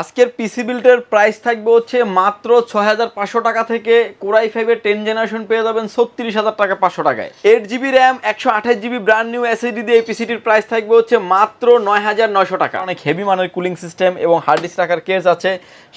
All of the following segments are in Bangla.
আজকের পিসি বিল্টের প্রাইস থাকবে হচ্ছে মাত্র ছয় হাজার পাঁচশো টাকা থেকে কোরাই ফাইভের টেন জেনারেশন পেয়ে যাবেন ছত্রিশ হাজার টাকা পাঁচশো টাকায়। এইট জিবি র্যাম একশো আঠাশ জিবি ব্র্যান্ড নিউ এসএসডি দিয়ে এই পিসিটির প্রাইস থাকবে হচ্ছে মাত্র নয় হাজার নয়শো টাকা। অনেক হেভি মানের কুলিং সিস্টেম এবং হার্ড ডিস্ক রাখার কেস আছে।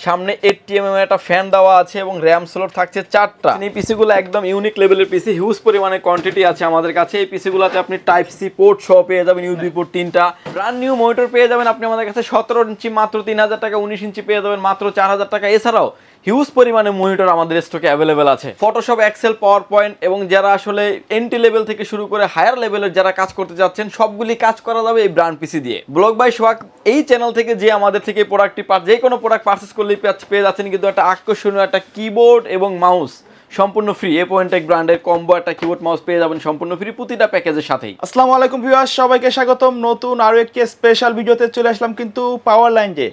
সামনে এইট টি এম একটা ফ্যান দেওয়া আছে এবং র্যাম স্লোট থাকছে চারটা। এই পিসিগুলো একদম ইউনিক লেভেলের পিসি হিউজ পরিমাণে কোয়ান্টিটি আছে আমাদের কাছে। এই পিসিগুলোতে আপনি টাইপ সি পোর্ট সহ পেয়ে যাবেন ইউবি পোর্ট তিনটা। ব্র্যান্ড নিউ মনিটর পেয়ে যাবেন আপনি আমাদের কাছে সতেরো ইঞ্চি মাত্র তিন হাজার টাকা। উনিশ ইঞ্চি পেয়ে যাবেন মাত্র চার হাজার টাকা। এছাড়াও হিউজ পরিমাণে মনিটর আমাদের স্টকে অ্যাভেলেবেল আছে। ফটোশপ এক্সেল পাওয়ার পয়েন্ট এবং যারা আসলে এন্ট্রি লেভেল থেকে শুরু করে হায়ার লেভেলের যারা কাজ করতে যাচ্ছেন সবগুলি কাজ করা যাবে এই ব্র্যান্ড পিসি দিয়ে। ব্লগ বাই সোয়াক এই চ্যানেল থেকে যে আমাদের থেকে প্রোডাক্টটি পার যে কোনো প্রোডাক্ট পারচেস করলেই পেয়ে- যাচ্ছেন কিন্তু একটা আকর্ষণীয় একটা কিবোর্ড এবং মাউস সম্পূর্ণ ফ্রি এ পয়েন্ট এক ব্র্যান্ডের কম্বো একটা কিবোর্ড মাউস পেয়ে যাবেন সম্পূর্ণ ফ্রি প্রতিটা প্যাকেজের সাথেই। আসসালামু আলাইকুম ভিউয়ার্স সবাইকে স্বাগতম। নতুন আরও একটি স্পেশাল ভিডিওতে চলে আসলাম কিন্তু পাওয়ার লাইনডে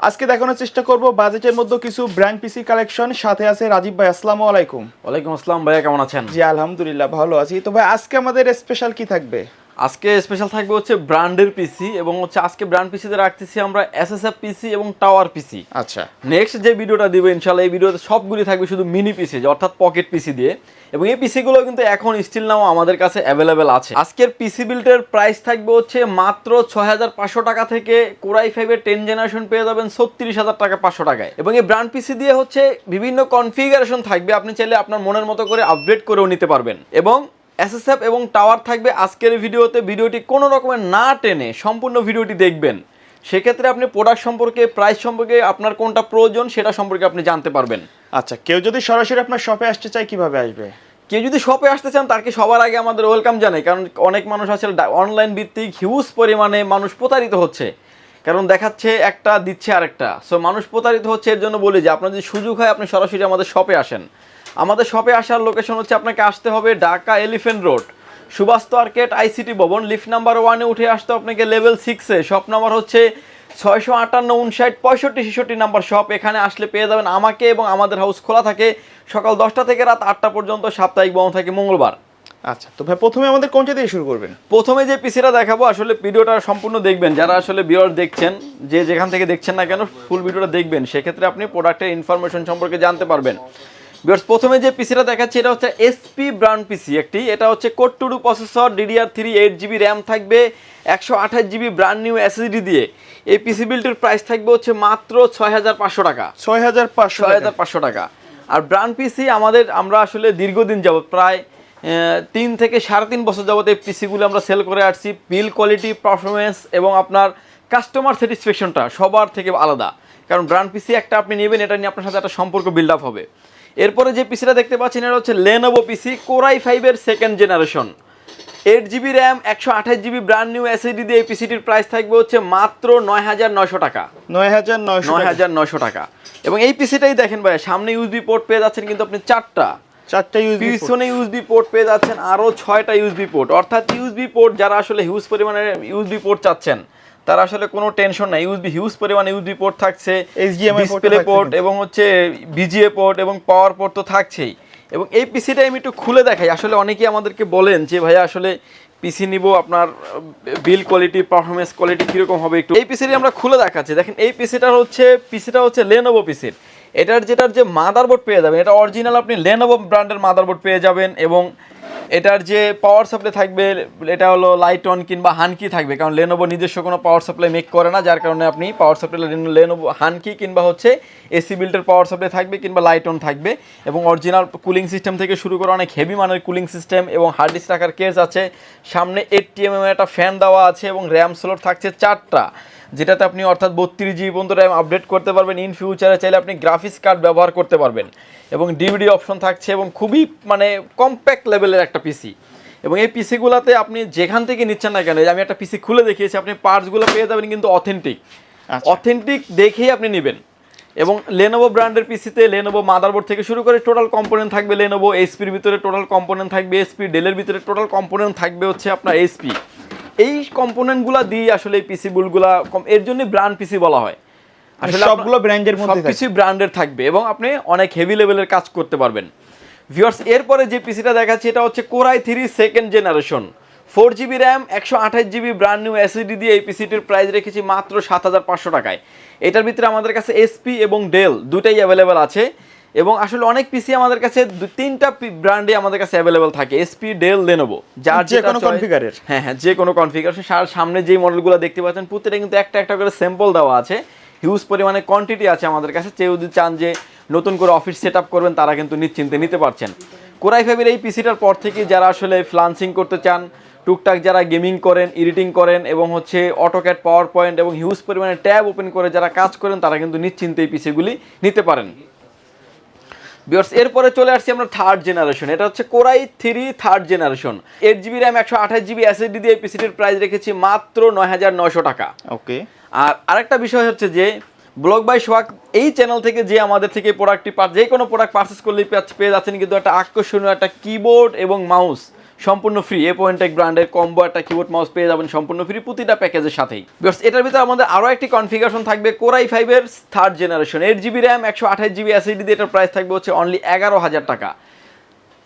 আজকে দেখানোর চেষ্টা করব বাজেটের মধ্যে কিছু ব্র্যান্ড পিসি কালেকশন। সাথে আছে রাজীব ভাই আসসালামু আলাইকুম। ওয়ালাইকুম আসসালাম ভাইয়া কেমন আছেন? জি আলহামদুলিল্লাহ ভালো আছি। তো ভাই আজকে আমাদের স্পেশাল কি থাকবে? আজকে স্পেশাল থাকবে হচ্ছে ব্র্যান্ডের পিসি এবং হচ্ছে আজকে ব্র্যান্ড পিসিতে রাখতেছি আমরা এসএসএফ পিসি এবং টাওয়ার পিসি আচ্ছা। নেক্সট যে ভিডিওটা দিব ইনশাল্লাহ এই ভিডিওতে সবগুলি থাকবে শুধু মিনি পিসি অর্থাৎ পকেট পিসি দিয়ে। এবং এই পিসিগুলো কিন্তু এখন স্টিল নাও আমাদের কাছে অ্যাভেলেবেল আছে। আজকের পিসি বিল্টের প্রাইস থাকবে হচ্ছে মাত্র ছয় হাজার পাঁচশো টাকা থেকে কোরাই ফাইভের টেন জেনারেশন পেয়ে যাবেন ছত্রিশ হাজার টাকা পাঁচশো টাকায়। এবং এই ব্র্যান্ড পিসি দিয়ে হচ্ছে বিভিন্ন কনফিগারেশন থাকবে আপনি চাইলে আপনার মনের মতো করে আপগ্রেড করেও নিতে পারবেন। এবং এসএসএফ এবং টাওয়ার থাকবে আজকের ভিডিওতে। ভিডিওটি কোনো রকমের না টেনে সম্পূর্ণ ভিডিওটি দেখবেন। সেক্ষেত্রে আপনি প্রোডাক্ট সম্পর্কে প্রাইস সম্পর্কে আপনার কোনটা প্রয়োজন সেটা সম্পর্কে আপনি জানতে পারবেন। আচ্ছা কেউ যদি সরাসরি আপনার শপে আসতে চায় কীভাবে আসবে? কেউ যদি শপে আসতে চান তাকে সবার আগে আমাদের ওয়েলকাম জানাই। কারণ অনেক মানুষ আসলে অনলাইন ভিত্তিক হিউজ পরিমাণে মানুষ প্রতারিত হচ্ছে। কারণ দেখাচ্ছে একটা দিচ্ছে আরেকটা। সো মানুষ প্রতারিত হচ্ছে এর জন্য বলি যে আপনার যদি সুযোগ হয় আপনি সরাসরি আমাদের শপে আসেন। আমাদের শপে আসার লোকেশন হচ্ছে আপনাকে আসতে হবে Dhaka Elephant Road Subhash market ICT ভবন লিফট নাম্বার ওয়ানে উঠে আসতে আপনাকে লেভেল সিক্সে শপ নাম্বার হচ্ছে ছয়শো আটান্ন উনষাট পঁয়ষট্টি ছেষট্টি নাম্বার শপ এখানে আসলে পেয়ে যাবেন আমাকে এবং আমাদের হাউস খোলা থাকে। সকাল দশটা থেকে রাত আটটা পর্যন্ত সাপ্তাহিক বন্ধ থাকে মঙ্গলবার। আচ্ছা তো ভাই প্রথমে আমাদের কোনটা দিয়ে শুরু করবেন? প্রথমে যে পিসিটা দেখাবো আসলে ভিডিওটা সম্পূর্ণ দেখবেন। যারা আসলে বিয়র দেখছেন যে যেখান থেকে দেখছেন না কেন ফুল ভিডিওটা দেখবেন। সেক্ষেত্রে আপনি প্রোডাক্টের ইনফরমেশন সম্পর্কে জানতে পারবেন। বিয়ার্স প্রথমে যে পিসিটা দেখাচ্ছি এটা হচ্ছে এসপি ব্র্যান্ড পিসি একটি। এটা হচ্ছে core two processor DDR three eight GB RAM থাকবে একশো আঠাশ জিবি ব্র্যান্ড নিউ এসএসডি দিয়ে। এই পিসি বিলটির প্রাইস থাকবে হচ্ছে মাত্র ছয় হাজার পাঁচশো টাকা। ছয় হাজার পাঁচশো ছয় হাজার পাঁচশো টাকা। আর ব্র্যান্ড পিসি আমাদের আমরা আসলে দীর্ঘদিন যাব প্রায় তিন থেকে সাড়ে তিন বছর যাবত এই পিসিগুলো আমরা সেল করে আসছি। বিল কোয়ালিটি পারফরমেন্স এবং আপনার কাস্টমার স্যাটিসফ্যাকশনটা সবার থেকে আলাদা। কারণ ব্র্যান্ড পিসি একটা আপনি নেবেন এটা নিয়ে আপনার সাথে একটা সম্পর্ক বিল্ড আপ হবে। এরপরে যে পিসিটা দেখতে পাচ্ছেন এটা হচ্ছে লেনোভো পিসি কোরাই ফাইভের second generation eight GB RAM একশো আঠাশ জিবি ব্র্যান্ড নিউ এসএসডি দিয়ে এই পিসিটির প্রাইস থাকবে হচ্ছে মাত্র নয় হাজার নয়শো টাকা। নয় হাজার নয়শো নয় হাজার নয়শো টাকা। এবং এই পিসিটাই দেখেন ভাই সামনে ইউএসবি পোর্ট পেয়ে যাচ্ছেন কিন্তু আপনি চারটা। চারটা ইউজ পিছনে ইউএসবি পোর্ট পেয়ে যাচ্ছেন আরও ছয়টা ইউএসবি পোর্ট অর্থাৎ ইউএসবি পোর্ট যারা আসলে হিউজ পরিমাণে ইউএসবি পোর্ট চাচ্ছেন তারা আসলে কোনো টেনশন নাই। ইউএসবি হিউজ পরিমাণে ইউএসবি পোর্ট থাকছে port ডিসপ্লে পোর্ট এবং হচ্ছে বিজিএ পোর্ট এবং পাওয়ার পোর্ট তো থাকছেই। এবং এই পিসিটা আমি একটু খুলে দেখাই। আসলে অনেকেই আমাদেরকে বলেন যে ভাইয়া আসলে পিসি নিব আপনার বিল কোয়ালিটি পারফরমেন্স কোয়ালিটি কীরকম হবে একটু? এই পিসিটি আমরা খুলে দেখাচ্ছি। দেখেন এই পিসিটার হচ্ছে পিসিটা হচ্ছে লেনোভো পিসির এটার যেটার যে মাদারবোর্ড পেয়ে যাবেন এটা অরিজিনাল আপনি লেনোভো ব্র্যান্ডের মাদারবোর্ড পেয়ে যাবেন এবং এটার যে পাওয়ার সাপ্লাই থাকবে, এটা হলো লাইটন কিংবা হানকি থাকবে। কারণ লেনোভো নিজস্ব কোনো পাওয়ার সাপ্লাই মেক করে না, যার কারণে আপনি পাওয়ার সাপ্লাই লেনোভো হানকি কিংবা হচ্ছে এসি বিল্টের পাওয়ার সাপ্লাই থাকবে কিংবা লাইটন থাকবে। এবং অরিজিনাল কুলিং সিস্টেম থেকে শুরু করে অনেক হেভি মানের কুলিং সিস্টেম এবং হার্ড ডিস্ক রাখার কেস আছে। সামনে এইট টিএম একটা ফ্যান দেওয়া আছে এবং র্যাম স্লোট থাকছে চারটা। যেটাতে আপনি অর্থাৎ বত্রিশ জিবি পর্যন্ত র্যাম আপডেট করতে পারবেন। ইন ফিউচারে চাইলে আপনি গ্রাফিক্স কার্ড ব্যবহার করতে পারবেন। এবং ডিভিডি অপশন থাকছে এবং খুবই মানে কম্প্যাক্ট লেভেলের একটা পিসি এবং এই পিসিগুলোতে আপনি যেখান থেকে নিচ্ছেন না কেন আমি একটা পিসি খুলে দেখিয়েছি আপনি পার্টসগুলো পেয়ে যাবেন কিন্তু অথেন্টিক আচ্ছা। অথেন্টিক দেখেই আপনি নেবেন। এবং লেনোভো ব্র্যান্ডের পিসিতে লেনোভো মাদারবোর্ড থেকে শুরু করে টোটাল কম্পোনেন্ট থাকবে লেনোভো এসপির ভিতরে টোটাল কম্পোনেন্ট থাকবে এসপি ডেলের ভিতরে টোটাল কম্পোনেন্ট থাকবে হচ্ছে আপনার এসপি এই কম্পোনেন্টগুলো দিয়ে আসলে এই পিসি বুলগুলা কম- এর জন্য ব্র্যান্ড পিসি বলা হয়। মানে সবগুলো ব্র্যান্ডের মধ্যে। সবকিছু ব্র্যান্ডের থাকবে এবং আপনি অনেক হেভি লেভেলের কাজ করতে পারবেন। ভিউয়ার্স এরপরে যে পিসিটা দেখাচ্ছি এটা হচ্ছে core i three second generation four GB RAM একশো আঠাশ জিবি ব্র্যান্ড নিউ এসএসডি দিয়ে এই পিসিটির প্রাইস রেখেছি মাত্র সাত হাজার পাঁচশো টাকায়। এটার ভিতরে আমাদের কাছে এসপি এবং ডেল দুটাই অ্যাভেলেবেল আছে। এবং আসলে অনেক পিসি আমাদের কাছে দু- তিনটা ব্র্যান্ডে আমাদের কাছে অ্যাভেলেবেল থাকে এসপি ডেল লেনোভো যার যে কোনো configure-এর। হ্যাঁ হ্যাঁ যে কোনো কনফিগারেশন সার সামনে যেই মডেলগুলো দেখতে পাচ্ছেন প্রত্যেকটা কিন্তু একটা একটা করে স্যাম্পল দেওয়া আছে। হিউজ পরিমাণে কোয়ান্টিটি আছে আমাদের কাছে। কেউ যদি চান যে নতুন করে অফিস সেট আপ করবেন তারা কিন্তু নিশ্চিন্তে নিতে পারছেন। কোরাই ফাইভের এই পিসিটার পর থেকে যারা আসলে ফ্লান্সিং করতে চান টুকটাক যারা গেমিং করেন এডিটিং করেন এবং হচ্ছে অটোক্যাট পাওয়ার পয়েন্ট এবং হিউজ পরিমাণে ট্যাব ওপেন করে যারা কাজ করেন তারা কিন্তু নিশ্চিন্তে এই পিসিগুলি নিতে পারেন। বিয়ার্স এরপরে চলে আসছি আমরা থার্ড জেনারেশন এটা হচ্ছে core i three third generation eight GB RAM একশো আঠাশ জিবি এসএসডি দিয়ে পিসিটির প্রাইস রেখেছি মাত্র নয় হাজার নয়শো টাকা। ওকে আর আরেকটা বিষয় হচ্ছে যে ব্লগ বাই সোয়াক এই চ্যানেল থেকে যে আমাদের থেকে প্রোডাক্টটি পার যে কোনো প্রোডাক্ট পারচেস করলেই পেয়ে- পেয়ে যাচ্ছেন কিন্তু একটা আকর্ষণীয় একটা কিবোর্ড এবং মাউস সম্পূর্ণ ফ্রি এ পয়েন্টেক ব্র্যান্ডের কম্বো একটা কিবোর্ড মাউস পেয়ে যাবেন সম্পূর্ণ ফ্রি প্রতিটা প্যাকেজের সাথেই। Viewers, এটার ভিতরে আমাদের আরও একটি কনফিগারেশন থাকবে কোরাই ফাইভের third generation eight GB RAM একশো আঠাশ জিবি এসএসডি দিয়ে এটার প্রাইস থাকবে হচ্ছে অনলি এগারো হাজার টাকা।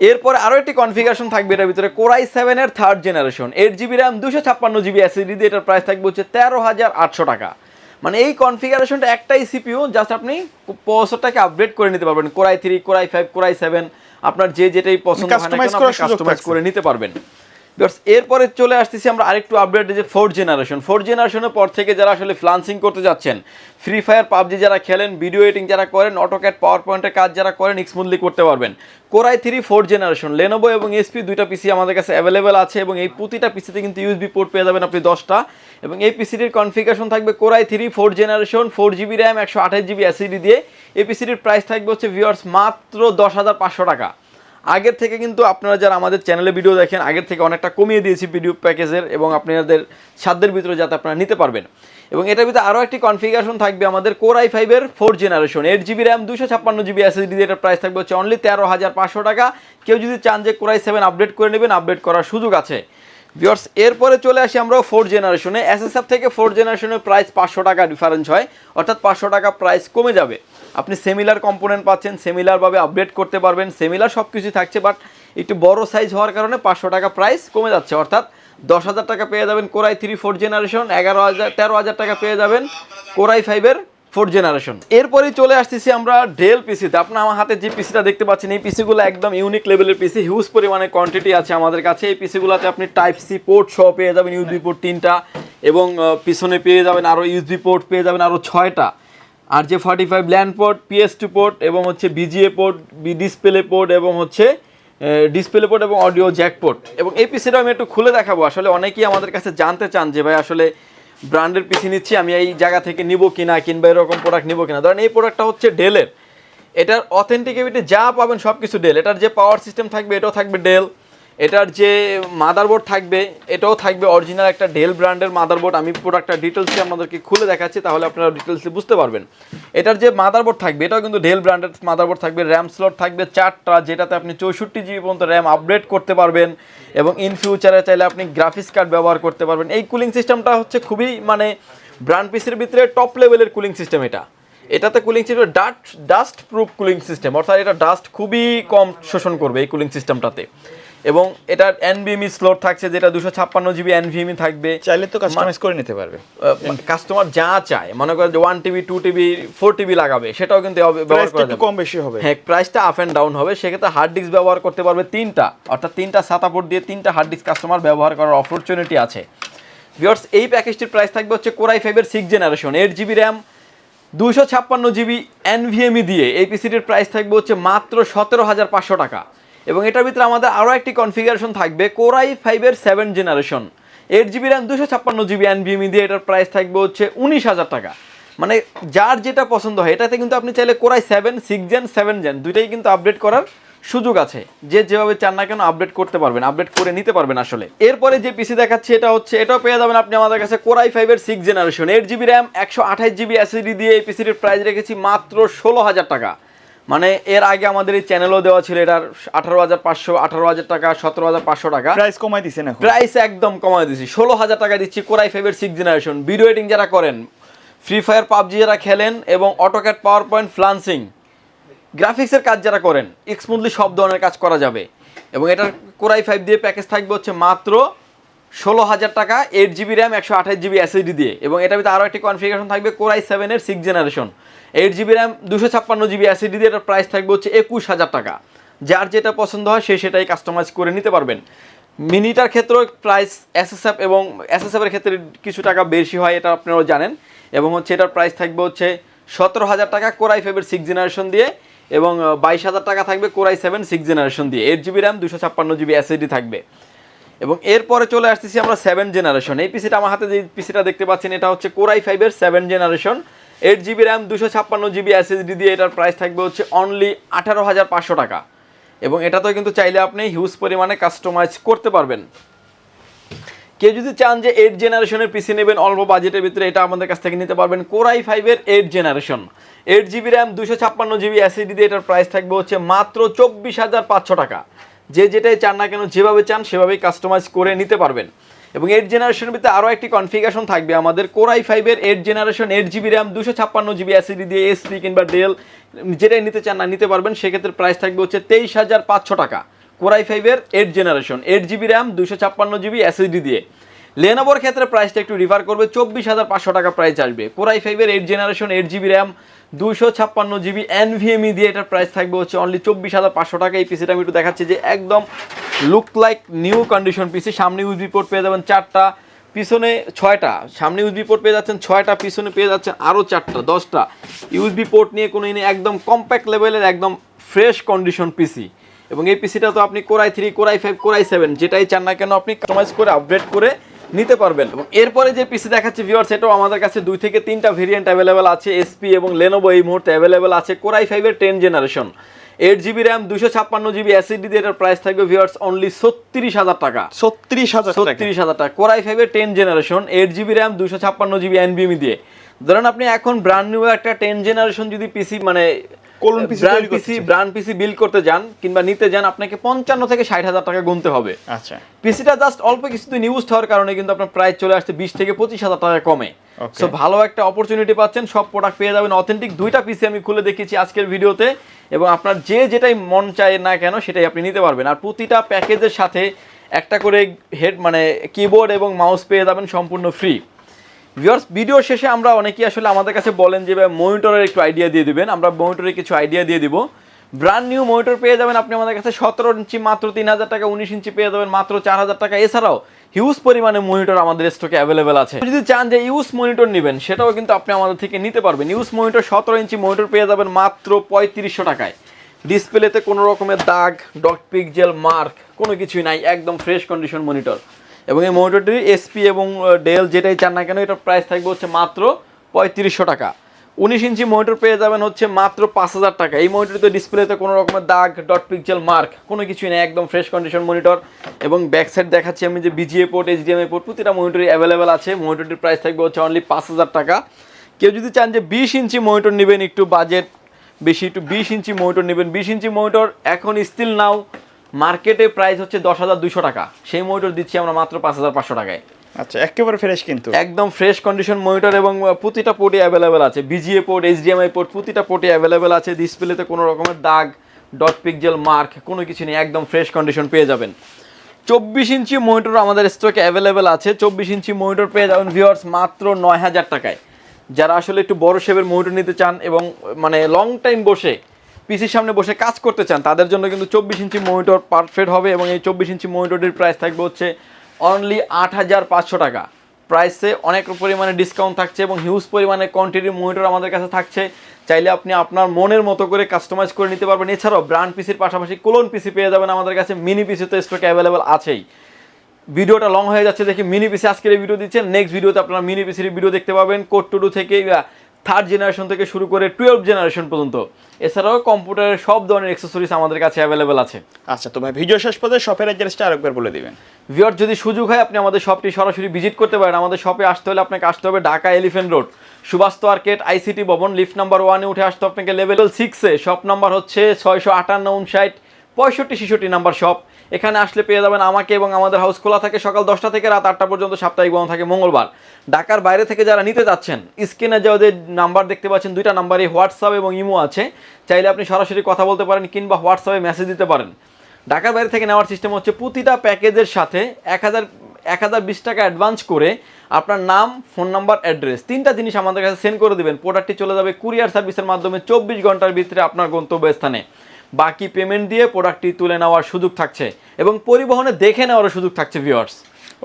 এরপরে আরও একটি কনফিগারেশন থাকবে এটার ভিতরে কোরাই সেভেনের third generation eight GB RAM দুশো ছাপ্পান্ন জিবি এসএসডি দিয়ে এটার প্রাইস থাকবে হচ্ছে তেরো হাজার আটশো টাকা। মানে এই কনফিগারেশনটা একটাই সিপিউ জাস্ট আপনি প্রসেসরটাকে আপডেট করে নিতে পারবেন। Core i three core i five core i seven আপনার যে যেটাই পছন্দ কাস্টমাইজ করে নিতে পারবেন। এরপরে চলে আসতেছি আমরা আরেকটু আপডেট যে ফোর্থ জেনারেশন ফোর্থ জেনারেশনের পর থেকে যারা আসলে ফ্লান্সিং করতে যাচ্ছেন ফ্রি ফায়ার পাবজি যারা খেলেন ভিডিও এডিটিং যারা করেন অটোক্যাট পাওয়ার পয়েন্টের কাজ যারা করেন স্মুথলি করতে পারবেন। Core i three fourth generation Lenovo এবং এসপি দুইটা পিসি আমাদের কাছে অ্যাভেলেবেল আছে এবং এই প্রতিটা পিসিতে কিন্তু ইউএসবি পোর্ট পেয়ে যাবেন আপনি দশটা। এবং এই পিসিটির কনফিগারেশন থাকবে core i three four generation four GB RAM একশো আঠাশ জিবি এসিডি দিয়ে। এই পিসিটির প্রাইস থাকবে হচ্ছে ভিওয়ার্স মাত্র দশ হাজার পাঁচশো টাকা। আগের থেকে কিন্তু আপনারা যারা আমাদের চ্যানেলে ভিডিও দেখেন, আগের থেকে অনেকটা কমিয়ে দিয়েছি ভিডিও প্যাকেজের এবং আপনাদের সাধ্যের ভিতরে যাতে আপনারা নিতে পারবেন। এবং এটার ভিতরে আরও একটি কনফিগারেশন থাকবে আমাদের কোর আই ফাইভের four generation eight GB RAM দুশো ছাপ্পান্ন জিবি এসএসডি এটার প্রাইস থাকবে হচ্ছে অনলি তেরো হাজার পাঁচশো টাকা। কেউ যদি চান যে কোরাই সেভেন আপডেট করে নেবেন আপডেট করার সুযোগ আছে। ভিওর্স এরপরে চলে আসি আমরা ফোর জেনারেশনে এসএসএফ থেকে ফোর জেনারেশনের প্রাইস পাঁচশো টাকা ডিফারেন্স হয়। অর্থাৎ পাঁচশো টাকা প্রাইস কমে যাবে। আপনি সেমিলার কম্পোনেন্ট পাচ্ছেন সেমিলারভাবে আপডেট করতে পারবেন সেমিলার সব কিছুই থাকছে বাট একটু বড় সাইজ হওয়ার কারণে পাঁচশো টাকা প্রাইস কমে যাচ্ছে। অর্থাৎ দশ হাজার টাকা পেয়ে যাবেন কোরাই থ্রি ফোর জেনারেশন এগারো হাজার, তেরো হাজার টাকা পেয়ে যাবেন কোরাই ফাইভের ফোর্থ জেনারেশন এরপরেই চলে আসতেছি আমরা ডেল পিসিতে আপনার আমার হাতে যে পিসিটা দেখতে পাচ্ছেন, এই পিসিগুলো একদম ইউনিক লেভেলের পিসি হিউজ পরিমাণে কোয়ান্টিটি আছে আমাদের কাছে। এই পিসিগুলোতে আপনি টাইপ সি পোর্ট সহ পেয়ে যাবেন ইউএসবি পোর্ট তিনটা এবং পিছনে পেয়ে যাবেন আরও ইউএসবি পোর্ট পেয়ে যাবেন আরও ছয়টা। আর যে forty five LAN port PS two port এবং হচ্ছে VGA port B display port এবং হচ্ছে ডিসপ্লে পোর্ট এবং অডিও জ্যাক পোর্ট এবং এই পিসিটা আমি একটু খুলে দেখাবো। আসলে অনেকেই আমাদের কাছে জানতে চান যে, ভাই, আসলে ব্র্যান্ডের পিসি নিচ্ছি, আমি এই জায়গা থেকে নিব কিনা, কিংবা এরকম প্রোডাক্ট নিব কিনা? ধরেন এই প্রোডাক্টটা হচ্ছে ডেলের এটার অথেন্টিকেবিটি যা পাবেন সব কিছু ডেল এটার যে পাওয়ার সিস্টেম থাকবে, এটাও থাকবে ডেল এটার যে মাদারবোর্ড থাকবে, এটাও থাকবে অরিজিনাল একটা ডেল ব্র্যান্ডের মাদারবোর্ড আমি প্রোডাক্টটা ডিটেলসে আপনাদেরকে খুলে দেখাচ্ছি, তাহলে আপনারা ডিটেলসে বুঝতে পারবেন। এটার যে মাদারবোর্ড থাকবে, এটাও কিন্তু ডেল ব্র্যান্ডের মাদারবোর্ড থাকবে। র্যাম স্লট থাকবে চারটা, যেটাতে আপনি চৌষট্টি জিবি পর্যন্ত র্যাম আপগ্রেড করতে পারবেন এবং ইন ফিউচারে চাইলে আপনি গ্রাফিক্স কার্ড ব্যবহার করতে পারবেন। এই কুলিং সিস্টেমটা হচ্ছে খুবই মানে ব্র্যান্ড পিসের ভিতরে টপ লেভেলের কুলিং সিস্টেম এটা। এটাতে cooling system dust dust proof cooling system অর্থাৎ এটা ডাস্ট খুবই কম শোষণ করবে এই কুলিং সিস্টেমটাতে এবং এটার এনভিএমই স্লোট থাকছে যেটা দুশো ছাপ্পান্ন জিবি এনভিএমই থাকবে। চাইলে তো কাস্টমাইজ করে নিতে পারবে। কাস্টমার যা চায় মনে করেন যে one TB two TB four TB লাগাবে সেটাও কিন্তু ব্যবহার করা যাবে। কম বেশি হবে। হ্যাঁ প্রাইসটা আপ অ্যান্ড ডাউন হবে সেক্ষেত্রে হার্ড ডিস্ক ব্যবহার করতে পারবে তিনটা। অর্থাৎ তিনটা সাতাপোর্ট দিয়ে তিনটা হার্ড ডিস্ক কাস্টমার ব্যবহার করার অপরচুনিটি আছে। ভিওর্স এই প্যাকেজটির প্রাইস থাকবে হচ্ছে কোরাই ফাইভের six generation eight GB RAM দুশো ছাপ্পান্ন জিবি এনভিএমই দিয়ে। এই পিসিটির প্রাইস থাকবে হচ্ছে মাত্র সতেরো হাজার পাঁচশো টাকা। এবং এটার ভিতরে আমাদের আরও একটি কনফিগারেশন থাকবে কোরাই ফাইভের seven generation eight GB RAM দুশো ছাপ্পান্ন জিবি এনভিএমই দিয়ে এটার প্রাইস থাকবে হচ্ছে উনিশ হাজার টাকা। মানে যার যেটা পছন্দ হয়, এটাতে কিন্তু আপনি চাইলে core i seven six gen seven gen দুইটাই কিন্তু আপডেট করার সুযোগ আছে। যে যেভাবে চান না কেন আপডেট করতে পারবেন আপডেট করে নিতে পারবেন আসলে। এরপরে যে পিসি দেখাচ্ছি, এটা হচ্ছে, এটাও পেয়ে যাবেন আপনি আমাদের কাছে কোরাই ফাইভের six generation eight GB RAM একশো আঠাশ জিবি এসএসডি দিয়ে এই পিসির প্রাইস রেখেছি মাত্র ষোলো হাজার টাকা। মানে এর আগে আমাদের এই চ্যানেলও দেওয়া ছিল এটার আঠারো হাজার পাঁচশো আঠারো হাজার টাকা সতেরো হাজার পাঁচশো টাকা। প্রাইস কমাই দিচ্ছে না প্রাইস একদম কমায় দিচ্ছি ষোলো হাজার টাকা দিচ্ছি কোরাই ফাইভের সিক্স জেনারেশন ভিডিও এডিং যারা করেন ফ্রি ফায়ার পাবজি যারা খেলেন এবং অটোক্যাট পাওয়ার পয়েন্ট ফ্লান্সিং গ্রাফিক্সের কাজ যারা করেন স্মুথলি সব ধরনের কাজ করা যাবে। এবং এটার কোরাই ফাইভ দিয়ে প্যাকেজ থাকবে হচ্ছে মাত্র ষোলো হাজার টাকা এইট জিবি র্যাম একশো আঠাশ জিবি এসএসডি দিয়ে। এবং এটার ভিতরে আরও একটি কনফিগারেশন থাকবে কোরাই সেভেনের six generation eight GB RAM দুশো ছাপ্পান্ন জিবি এসএসডি দিয়ে এটার প্রাইস থাকবে হচ্ছে একুশ হাজার টাকা। যার যেটা পছন্দ হয় সে সেটাই কাস্টমাইজ করে নিতে পারবেন। মিনিটার ক্ষেত্রেও প্রাইস এসএসএফ এবং এসএসএফ এর ক্ষেত্রে কিছু টাকা বেশি হয়, এটা আপনারাও জানেন। এবং হচ্ছে এটার প্রাইস থাকবে হচ্ছে সতেরো হাজার টাকা কোরাই ফাইভের সিক্স জেনারেশন দিয়ে এবং বাইশ হাজার টাকা থাকবে core i seven six generation দিয়ে। এইট জিবি র্যাম দুশো ছাপ্পান্ন জিবি এসএসডি থাকবে। এবং এরপরে চলে আসতেছি আমরা সেভেন জেনারেশন এই পিসিটা আমার হাতে যে পিসিটা দেখতে পাচ্ছেন, এটা হচ্ছে কোরাই ফাইভের seven generation eight GB RAM দুশো ছাপ্পান্ন জিবি এসএসডি দিয়ে এটার প্রাইস থাকবে হচ্ছে অনলি আঠারো হাজার পাঁচশো টাকা। এবং এটাতেও কিন্তু চাইলে আপনি হিউজ পরিমাণে কাস্টমাইজ করতে পারবেন। কেউ যদি চান যে এইট জেনারেশনের পিসি নেবেন, অল্প বাজেটের ভিতরে এটা আমাদের কাছ থেকে নিতে পারবেন কোরাই ফাইভের eight generation eight GB RAM দুশো ছাপ্পান্ন জিবি অ্যাসিডি দিয়ে এটার প্রাইস থাকবে হচ্ছে মাত্র চব্বিশ হাজার পাঁচশো টাকা। যে যেটাই চান না কেন, যেভাবে চান সেভাবেই কাস্টমাইজ করে নিতে পারবেন। এবং এইট জেনারেশনের ভিতরে আরও একটি কনফিগারেশন থাকবে আমাদের কোরাই ফাইভের eight generation eight GB RAM দুশো ছাপ্পান্ন জিবি অ্যাসিডি দিয়ে এসপি কিংবা ডেল যেটাই নিতে চান না, নিতে পারবেন। সেক্ষেত্রে প্রাইস থাকবে হচ্ছে তেইশ হাজার পাঁচশো টাকা। কোরাই ফাইভের eight generation eight GB RAM দুশো ছাপ্পান্ন জিবি অ্যাসিডি দিয়ে। লেনোভোর ক্ষেত্রে প্রাইসটা একটু রিফার করবে, চব্বিশ হাজার পাঁচশো টাকা প্রাইস আসবে। কোরাই ফাইভের eight generation eight GB RAM দুশো ছাপ্পান্ন জিবি এনভিএমই দিয়ে এটার প্রাইস থাকবে হচ্ছে অনলি চব্বিশ হাজার পাঁচশো টাকা। এই পিসিটা আমি একটু দেখাচ্ছি যে একদম look like new condition PC সামনে ইউজবি পোর্ট পেয়ে যাবেন চারটা, পিছনে ছয়টা। সামনে ইউজবি পোর্ট পেয়ে যাচ্ছেন ছয়টা, পিছনে পেয়ে যাচ্ছেন আরও চারটা, দশটা। ইউজবি পোর্ট নিয়ে কোনো ইনি একদম কম্প্যাক্ট লেভেলের একদম ফ্রেশ কন্ডিশন পিসি এবং এই পিসিটা তো আপনি core i three core i five core i seven যেটাই চান না কেন আপনি কাস্টমাইজ করে আপডেট করে নিতে পারবেন। এবং এরপরে যে পিসি দেখাচ্ছে ভিউয়ার সেটাও আমাদের কাছে দুই থেকে তিনটা ভেরিয়েন্ট অ্যাভেলেবেল আছে এসপি এবং লেনোভো এই মুহূর্তে অ্যাভেলেবেল আছে কোরাই ফাইভের ten generation eight GB RAM দুশো ছাপ্পান্ন জিবি অ্যাসিডি দিয়ে এটার প্রাইস থাকবে ভিউয়ার্স অনলি ছত্রিশ হাজার টাকা। ছত্রিশ হাজার ছত্রিশ হাজার টাকা। কোরাই ফাইভের ten generation eight GB RAM দুশো ছাপ্পান্ন জিবি এনবিএমি দিয়ে। ধরেন আপনি এখন ব্র্যান্ড নিউ একটা টেন জেনারেশন যদি পিসি মানে Clone PC ব্র্যান্ড পিসি চান। ব্র্যান্ড পিসি বিল করতে যান কিংবা নিতে যান আপনাকে পঞ্চান্ন থেকে ষাট হাজার টাকা গুনতে হবে। আচ্ছা। পিসিটা জাস্ট অল্প কিছুদিন ইউজ হওয়ার কারণে কিন্তু আপনার প্রাইস চলে আসছে বিশ থেকে পঁচিশ হাজার টাকা কমে। সো ভালো একটা অপরচুনিটি পাচ্ছেন সব প্রোডাক্ট পেয়ে যাবেন। অথেন্টিক দুইটা পিসি আমি খুলে দেখিয়েছি আজকের ভিডিওতে এবং আপনার যে যেটাই মন চায় না কেন সেটাই আপনি নিতে পারবেন। আর প্রতিটা প্যাকেজের সাথে একটা করে হেড মানে কিবোর্ড এবং মাউস পেয়ে যাবেন সম্পূর্ণ ফ্রি ভিউয়ার্স ভিডিও শেষে আমরা অনেকেই আসলে আমাদের কাছে বলেন যে মনিটরের একটু আইডিয়া দিয়ে দিবেন। আমরা মনিটরের কিছু আইডিয়া দিয়ে দিব। ব্র্যান্ড নিউ মনিটর পেয়ে যাবেন আপনি আমাদের কাছে সতেরো ইঞ্চি মাত্র, তিন হাজার টাকা, উনিশ ইঞ্চি পেয়ে যাবেন মাত্র চার হাজার টাকা। এছাড়াও হিউজ পরিমাণে মনিটর আমাদের স্টকে অ্যাভেলেবেল আছে। যদি চান যে ইউজ মনিটর নেবেন, সেটাও কিন্তু আপনি আমাদের থেকে নিতে পারবেন। ইউজ মনিটর সতেরো ইঞ্চি মনিটর পেয়ে যাবেন মাত্র পঁয়ত্রিশশো টাকায়। ডিসপ্লেতে কোনো রকমের দাগ ডট পিকজেল মার্ক কোনো কিছুই নাই, একদম ফ্রেশ কন্ডিশন মনিটর এবং এই মনিটরটি এসপি এবং ডেল যেটাই চান না কেন, এটার প্রাইস থাকবে হচ্ছে মাত্র পঁয়ত্রিশশো টাকা। উনিশ ইঞ্চি মনিটর পেয়ে যাবেন হচ্ছে মাত্র পাঁচ হাজার টাকা। এই মনিটরতে ডিসপ্লেতে কোনো রকমের দাগ ডট পিকজেল মার্ক কোনো কিছুই নেই, একদম ফ্রেশ কন্ডিশন মনিটর এবং ব্যাক সাইড দেখাচ্ছি আমি যে বিজিএ পোর্ট এইচডিএমআই পোর্ট প্রতিটা মনিটরই অ্যাভেলেবেল আছে। মনিটরটির প্রাইস থাকবে হচ্ছে অনলি পাঁচ হাজার টাকা। কেউ যদি চান যে বিশ ইঞ্চি মনিটর নেবেন, একটু বাজেট বেশি, একটু বিশ ইঞ্চি মনিটর নেবেন। বিশ ইঞ্চি মনিটর এখন স্টিল নাও মার্কেটে প্রাইস হচ্ছে দশ হাজার দুশো টাকা। সেই মনিটর দিচ্ছি আমরা মাত্র পাঁচ হাজার পাঁচশো টাকায়। আচ্ছা একেবারে ফ্রেশ কিন্তু। একদম ফ্রেশ কন্ডিশন মনিটর এবং প্রতিটা পোর্টে অ্যাভেলেবেল আছে। বিজিএ পোর্ট এইচডিএমআই পোর্ট প্রতিটা পোর্টে অ্যাভেলেবেল আছে। ডিসপ্লেতে কোনো রকমের দাগ ডট পিকজেল মার্ক কোনো কিছু নেই। একদম ফ্রেশ কন্ডিশন পেয়ে যাবেন। চব্বিশ ইঞ্চি মনিটর আমাদের স্টকে অ্যাভেলেবেল আছে। চব্বিশ ইঞ্চি মনিটর পেয়ে যাবেন ভিউয়ার্স মাত্র নয় হাজার টাকায়। যারা আসলে একটু বড় শেপের মনিটর নিতে চান এবং মানে লং টাইম বসে পিসির সামনে বসে কাজ করতে চান, তাদের জন্য কিন্তু চব্বিশ ইঞ্চি মনিটর পারফেক্ট হবে এবং এই চব্বিশ ইঞ্চি মনিটরটির প্রাইস থাকবে হচ্ছে অনলি আট হাজার পাঁচশো টাকা। প্রাইসে অনেক পরিমাণে ডিসকাউন্ট থাকছে এবং হিউজ পরিমাণে কোয়ান্টিটির মনিটর আমাদের কাছে থাকছে। চাইলে আপনি আপনার মনের মতো করে কাস্টমাইজ করে নিতে পারবেন। এছাড়াও ব্র্যান্ড পিসির পাশাপাশি কোলন পিসি পেয়ে যাবেন আমাদের কাছে। মিনি পিসি তো স্টকে অ্যাভেলেবেল আছেই। ভিডিওটা লং হয়ে যাচ্ছে দেখি মিনি পিসি আজকের ভিডিও দিচ্ছেন। নেক্সট ভিডিওতে আপনারা মিনি পিসির ভিডিও দেখতে পাবেন। কোট টু থেকে থার্ড জেনারেশন থেকে শুরু করে টুয়েলভ জেনারেশন পর্যন্ত। এছাড়াও কম্পিউটারের সব ধরনের অ্যাক্সেসরিজ আমাদের কাছে অ্যাভেলেবেল আছে। আচ্ছা তো ভাই ভিডিও শেষ পর্যন্ত শপের অ্যাড্রেসটা আরেকবার বলে দিবেন। ভিওর যদি সুযোগ হয় আপনি আমাদের শপটি সরাসরি ভিজিট করতে পারেন। আমাদের শপে আসতে হলে আপনাকে আসতে হবে ঢাকা এলিফেন্ট রোড সুবাস্ত মার্কেট আইসিটি ভবন লিফট নাম্বার ওয়ানে উঠে আসতে আপনাকে লেভেল সিক্সে শপ নাম্বার হচ্ছে ছয়শো আটান্ন উনষাট পঁয়ষট্টি ছেষট্টি নাম্বার শপ এখানে আসলে পেয়ে যাবেন আমাকে এবং আমাদের হাউস খোলা থাকে সকাল দশটা থেকে রাত আটটা পর্যন্ত, সাপ্তাহিক বন্ধ থাকে, মঙ্গলবার। ঢাকার বাইরে থেকে যারা নিতে যাচ্ছেন, স্ক্রিনে যাদের নাম্বার দেখতে পাচ্ছেন, দুইটা নাম্বারে হোয়াটসঅ্যাপ এবং ইমো আছে। চাইলে আপনি সরাসরি কথা বলতে পারেন কিংবা হোয়াটসঅ্যাপে মেসেজ দিতে পারেন। ঢাকার বাইরে থেকে নেওয়ার সিস্টেম হচ্ছে প্রতিটা প্যাকেজের সাথে এক হাজার এক হাজার বিশ টাকা অ্যাডভান্স করে আপনার নাম ফোন নাম্বার অ্যাড্রেস তিনটা জিনিস আমাদের কাছে সেন্ড করে দেবেন। প্রোডাক্টটি চলে যাবে কুরিয়ার সার্ভিসের মাধ্যমে চব্বিশ ঘণ্টার ভিতরে আপনার গন্তব্যস্থানে। বাকি পেমেন্ট দিয়ে প্রোডাক্টটি তুলে নেওয়ার সুযোগ থাকছে এবং পরিবহনে দেখে নেওয়ারও সুযোগ থাকছে ভিওয়ার্স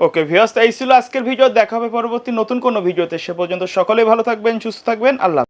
ওকে ভিওয়ার্স এই ছিল আজকের ভিডিও দেখা হবে পরবর্তী নতুন কোনো ভিডিওতে সে পর্যন্ত সকলেই ভালো থাকবেন, সুস্থ থাকবেন। আল্লাহ